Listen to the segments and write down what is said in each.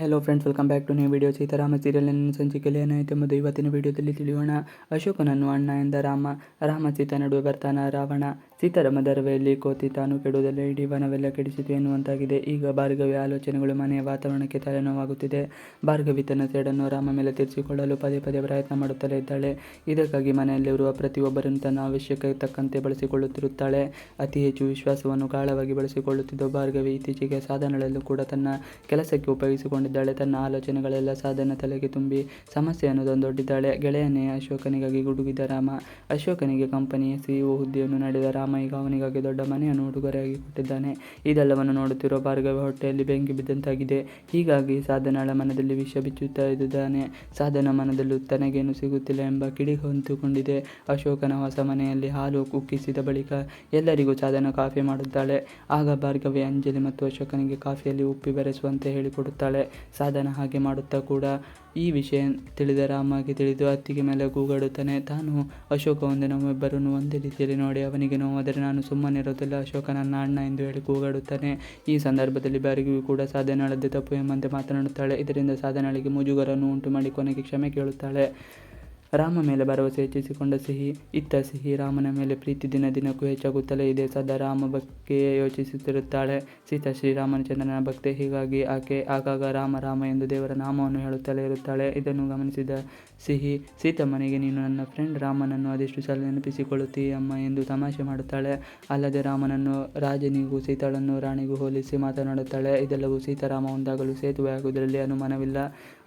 Hello friends welcome back to new video Seetharama ಸೀರಿಯಲ್ನ ಸಂಚಿಕೆಯಲ್ಲಿ ಏನಾಯಿತು ಎಂಬುದು ಇವತ್ತಿನ ವಿಡಿಯೋದಲ್ಲಿ ತಿಳಿಯೋಣ ಅಶೋಕನನ್ನು ಅಣ್ಣ ಎಂದ ರಾಮ ರಾಮ ಸೀತಾ ನಡುವೆ ಬರ್ತಾನ ರಾವಣ ಸೀತಾರಾಮ ದರವೆಯಲ್ಲಿ ಕೋತಿ ತಾನು ಕೆಡುವುದಲ್ಲ ಇಡೀ ವನವೆಲ್ಲ ಕೆಡಿಸಿತು ಎನ್ನುವಂತಾಗಿದೆ ಈಗ ಭಾರ್ಗವಿ ಆಲೋಚನೆಗಳು ಮನೆಯ ವಾತಾವರಣಕ್ಕೆ ತಲೆನೋವಾಗುತ್ತಿದೆ ಭಾರ್ಗವಿ ತನ್ನ ಸೇಡನ್ನು ರಾಮ ಮೇಲೆ ತೀರಿಸಿಕೊಳ್ಳಲು ಪದೇ ಪದೇ ಪ್ರಯತ್ನ ಮಾಡುತ್ತಲೇ ಇದ್ದಾಳೆ ಇದಕ್ಕಾಗಿ ಮನೆಯಲ್ಲಿರುವ ಪ್ರತಿಯೊಬ್ಬರನ್ನು ತನ್ನ ಅವಶ್ಯಕತೆ ತಕ್ಕಂತೆ ಬಳಸಿಕೊಳ್ಳುತ್ತಿರುತ್ತಾಳೆ ಅತಿ ಹೆಚ್ಚು ವಿಶ್ವಾಸವನ್ನು ಗಾಳವಾಗಿ ಬಳಸಿಕೊಳ್ಳುತ್ತಿದ್ದ ಭಾರ್ಗವಿ ಇತ್ತೀಚೆಗೆ ಸಾಧನಗಳಲ್ಲೂ ಕೂಡ ತನ್ನ ಕೆಲಸಕ್ಕೆ ಉಪಯೋಗಿಸಿಕೊಂಡಿದ್ದಾಳೆ ತನ್ನ ಆಲೋಚನೆಗಳೆಲ್ಲ ಸಾಧನ ತಲೆಗೆ ತುಂಬಿ ಸಮಸ್ಯೆಯನ್ನು ತಂದೊಡ್ಡಿದ್ದಾಳೆ ಗೆಳೆಯನೇ ಅಶೋಕನಿಗಾಗಿ ಗುಡುಗಿದ ರಾಮ. ಅಶೋಕನಿಗೆ ಕಂಪನಿಯ ಸಿಇಒ ಹುದ್ದೆಯನ್ನು ನಡೆದ ರಾಮ ಈಗ ಅವನಿಗಾಗಿ ದೊಡ್ಡ ಮನೆಯನ್ನು ಉಡುಗೊರೆಯಾಗಿ ಕೊಟ್ಟಿದ್ದಾನೆ. ಇದೆಲ್ಲವನ್ನು ನೋಡುತ್ತಿರುವ ಭಾರ್ಗವ ಹೊಟ್ಟೆಯಲ್ಲಿ ಬೆಂಕಿ ಬಿದ್ದಂತಾಗಿದೆ. ಹೀಗಾಗಿ ಸಾಧನಳ ಮನದಲ್ಲಿ ವಿಷ ಬಿಚ್ಚುತ್ತಾ ಇದ್ದಾನೆ. ಸಾಧನ ಮನದಲ್ಲೂ ತನಗೇನು ಸಿಗುತ್ತಿಲ್ಲ ಎಂಬ ಕಿಡಿ ಹೊಂದಿಕೊಂಡಿದೆ. ಅಶೋಕನ ಹೊಸ ಮನೆಯಲ್ಲಿ ಹಾಲು ಕುಕ್ಕಿಸಿದ ಬಳಿಕ ಎಲ್ಲರಿಗೂ ಸಾಧನ ಕಾಫಿ ಮಾಡುತ್ತಾಳೆ. ಆಗ ಭಾರ್ಗವಿ ಅಂಜಲಿ ಮತ್ತು ಅಶೋಕನಿಗೆ ಕಾಫಿಯಲ್ಲಿ ಉಪ್ಪಿ ಬೆರೆಸುವಂತೆ ಹೇಳಿಕೊಡುತ್ತಾಳೆ. ಸಾಧನ ಹಾಗೆ ಮಾಡುತ್ತಾ ಕೂಡ ಈ ವಿಷಯ ತಿಳಿದ ರಾಮಗೆ ತಿಳಿದು ಅತ್ತಿಗೆ ಮೇಲೆ ಕೂಗಾಡುತ್ತಾನೆ. ತಾನು ಅಶೋಕ ಒಂದೇ ನಮ್ಮಿಬ್ಬರನ್ನು ಒಂದೇ ರೀತಿಯಲ್ಲಿ ನೋಡಿ ಅವನಿಗೆ ನೋವಾದರೆ ನಾನು ಸುಮ್ಮನೆ ಇರೋದಿಲ್ಲ ಅಶೋಕ ನನ್ನ ಅಣ್ಣ ಎಂದು ಹೇಳಿ ಕೂಗಾಡುತ್ತಾನೆ. ಈ ಸಂದರ್ಭದಲ್ಲಿ ಬ್ಯಾರಿಗೂ ಕೂಡ ಸಾಧನಳದ್ದೇ ತಪ್ಪು ಎಂಬಂತೆ ಮಾತನಾಡುತ್ತಾಳೆ. ಇದರಿಂದ ಸಾಧನಳಿಗೆ ಮುಜುಗರನ್ನು ಉಂಟು ಮಾಡಿ ಕೊನೆಗೆ ಕ್ಷಮೆ ಕೇಳುತ್ತಾಳೆ. ರಾಮ ಮೇಲೆ ಭರವಸೆ ಹೆಚ್ಚಿಸಿಕೊಂಡ ಸಿಹಿ, ಇತ್ತ ಸಿಹಿ ರಾಮನ ಮೇಲೆ ಪ್ರೀತಿ ದಿನ ದಿನಕ್ಕೂ ಹೆಚ್ಚಾಗುತ್ತಲೇ ಇದೆ. ಸದಾ ರಾಮ ಬಗ್ಗೆಯೇ ಯೋಚಿಸುತ್ತಿರುತ್ತಾಳೆ. ಸೀತಾ ಶ್ರೀರಾಮಚಂದ್ರನ ಭಕ್ತೆ. ಹೀಗಾಗಿ ಆಕೆ ಆಗಾಗ ರಾಮ ರಾಮ ಎಂದು ದೇವರ ನಾಮವನ್ನು ಹೇಳುತ್ತಲೇ ಇರುತ್ತಾಳೆ. ಇದನ್ನು ಗಮನಿಸಿದ ಸಿಹಿ ಸೀತಮ್ಮನಿಗೆ ನೀನು ನನ್ನ ಫ್ರೆಂಡ್, ರಾಮನನ್ನು ಅದೆಷ್ಟು ಸಲ ನೆನಪಿಸಿಕೊಳ್ಳುತ್ತೀಯಮ್ಮ ಎಂದು ತಮಾಷೆ ಮಾಡುತ್ತಾಳೆ. ಅಲ್ಲದೆ ರಾಮನನ್ನು ರಾಜನಿಗೂ, ಸೀತಾಳನ್ನು ರಾಣಿಗೂ ಹೋಲಿಸಿ ಮಾತನಾಡುತ್ತಾಳೆ. ಇದೆಲ್ಲವೂ ಸೀತಾರಾಮ ಒಂದಾಗಲು ಸೇತುವೆ ಆಗುವುದರಲ್ಲಿ ಅನುಮಾನವಿಲ್ಲ.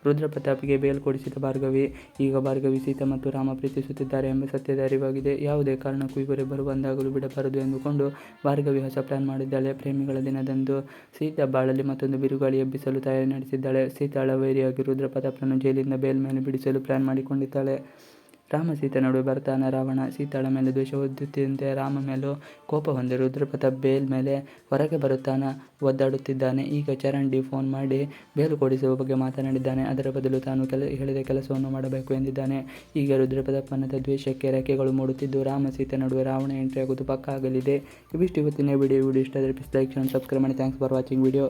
ರುದ್ರಪ್ರತಾಪಿಗೆ ಬೇಲ್ ಕೊಡಿಸಿದ ಭಾರ್ಗವಿ. ಈಗ ಭಾರ್ಗವಿ ಸೀತಾ ಮತ್ತು ರಾಮ ಪ್ರೀತಿಸುತ್ತಿದ್ದಾರೆ ಎಂಬ ಸತ್ಯದ ಅರಿವಾಗಿದೆ ಯಾವುದೇ ಕಾರಣಕ್ಕೂ ಇವರಿಬ್ಬರು ಬಂದಾಗಲೂ ಬಿಡಬಾರದು ಎಂದುಕೊಂಡು ಭಾರ್ಗವಿ ಹೊಸ ಪ್ಲಾನ್ ಮಾಡಿದ್ದಾಳೆ. ಪ್ರೇಮಿಗಳ ದಿನದಂದು ಸೀತಾ ಬಾಳಲ್ಲಿ ಮತ್ತೊಂದು ಬಿರುಗಾಳಿ ಎಬ್ಬಿಸಲು ತಯಾರಿ ನಡೆಸಿದ್ದಾಳೆ. ಸೀತಾಳ ವೈರಿಯಾಗಿ ರುದ್ರಪ್ರತಾಪ್ನನ್ನು ಜೈಲಿಂದ ಬೇಲ್ ಮೇಲೆ ಬಿಡಿಸಲು ಪ್ಲಾನ್ ಮಾಡಿಕೊಂಡಿದ್ದಾಳೆ. ರಾಮ ಸೀತೆ ನಡುವೆ ಬರ್ತಾನ, ರಾವಣ ಸೀತಾಳ ಮೇಲೆ ದ್ವೇಷ ಒದ್ದುತ್ತಿದ್ದಂತೆ ರಾಮ ಮೇಲೂ ಕೋಪ ಹೊಂದಿ ರುದ್ರಪ್ರತಾಪ್ ಬೇಲ್ ಮೇಲೆ ಹೊರಗೆ ಬರುತ್ತಾನ, ಒದ್ದಾಡುತ್ತಿದ್ದಾನೆ. ಈಗ ಚರಂಡಿ ಫೋನ್ ಮಾಡಿ ಬೇಲು ಕೊಡಿಸುವ ಬಗ್ಗೆ ಮಾತನಾಡಿದ್ದಾನೆ. ಅದರ ಬದಲು ತಾನು ಕೆಲ, ಹೇಳಿದ ಕೆಲಸವನ್ನು ಮಾಡಬೇಕು ಎಂದಿದ್ದಾನೆ. ಈಗ ರುದ್ರಪದಪ್ಪನದ ದ್ವೇಷಕ್ಕೆ ರೆಕ್ಕೆಗಳು ಮೂಡುತ್ತಿದ್ದು, ರಾಮ ಸೀತೆ ನಡುವೆ ರಾವಣ ಎಂಟ್ರಿ ಆಗುವುದು ಪಕ್ಕ ಆಗಲಿದೆ ಇವಿಷ್ಟು ಇವತ್ತಿನ ವಿಡಿಯೋ ವಿಡಿಯೋ ಇಷ್ಟ ಆದರೆ ಲೈಕ್ ಸಬ್ಸ್ಕ್ರೈಬ್ ಮಾಡಿ. Thanks for watching video